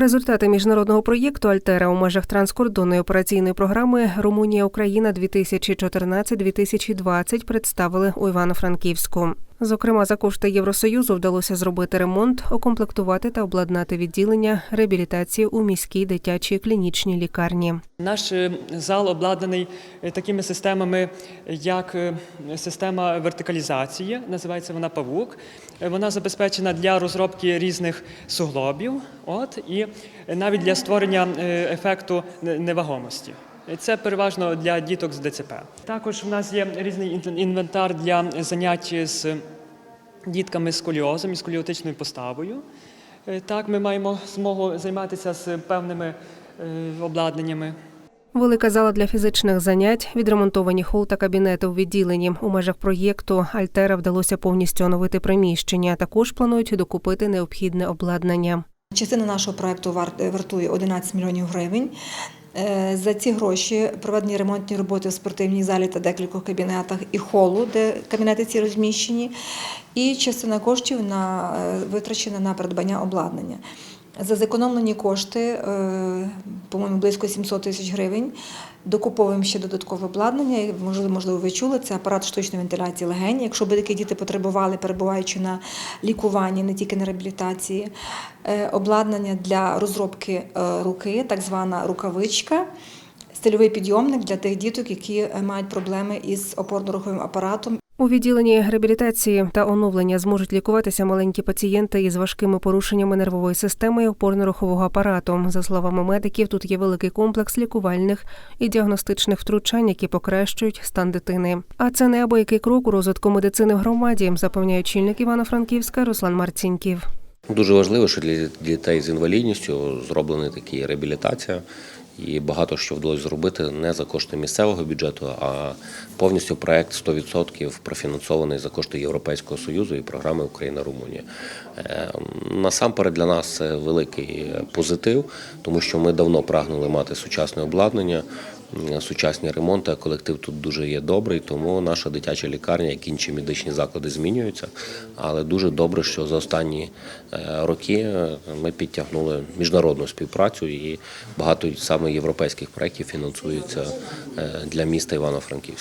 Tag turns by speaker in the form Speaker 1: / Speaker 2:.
Speaker 1: Результати міжнародного проєкту Альтера у межах транскордонної операційної програми Румунія Україна 2014-2020 представили у Івано-Франківську. Зокрема, за кошти Євросоюзу вдалося зробити ремонт, окомплектувати та обладнати відділення реабілітації у міській дитячій клінічній лікарні.
Speaker 2: Наш е, зал обладнаний е, такими системами, як е, система вертикалізації, називається вона павук. Вона забезпечена для розробки різних суглобів, от і навіть для створення ефекту невагомості. Це переважно для діток з ДЦП. Також в нас є різний ін- інвентар для занять з дітками з сколіозом і сколіотичною поставою. Е, Так, ми маємо змогу займатися з певними е, обладнаннями.
Speaker 1: Велика зала для фізичних занять, відремонтовані хол та кабінети у відділенні. У межах проєкту Альтера вдалося повністю оновити приміщення. Також планують докупити необхідне обладнання.
Speaker 3: Частина нашого проекту вар- вартує 11 мільйонів гривень. Е, За ці гроші проведені ремонтні роботи в спортивній залі та декількох кабінетах і холу, де кабінети ці розміщені, і частина коштів на, е, витрачена на придбання обладнання. За зекономлені кошти, е, по-моєму, близько 700 тисяч гривень. Докуповуємо ще додаткове обладнання. Можливо, можливо, ви чули, це апарат штучної вентиляції легень. Якщо би такі діти потребували, перебуваючи на лікуванні, не тільки на реабілітації, Е, обладнання для розробки е, руки, так звана рукавичка. Стильовий підйомник для тих діток, які е, мають проблеми із опорно-руховим апаратом
Speaker 1: У відділенні реабілітації та оновлення зможуть лікуватися маленькі пацієнти із важкими порушеннями нервової системи і опорно-рухового апарату. За словами медиків, тут є великий комплекс лікувальних і діагностичних втручань, які покращують стан дитини. А це неабиякий крок у розвитку медицини в громаді, запевняє чільник Івано-Франківська Руслан Марціньків.
Speaker 4: Дуже важливо, що для дітей з інвалідністю зроблена така реабілітація, і багато що вдалося зробити не за кошти місцевого бюджету, а повністю проект 100% профінансований за кошти Європейського союзу і програми Україна-Румунія. Е, Насамперед для нас це великий позитив, тому що ми давно прагнули мати сучасне обладнання. М, Сучасні ремонти, а колектив тут дуже є добрий, тому наша дитяча лікарня, як інші медичні заклади, змінюються. Але дуже добре, що за останні е, роки е, ми підтягнули міжнародну співпрацю і багато саме європейських проєктів фінансується е, для міста Івано-Франківська.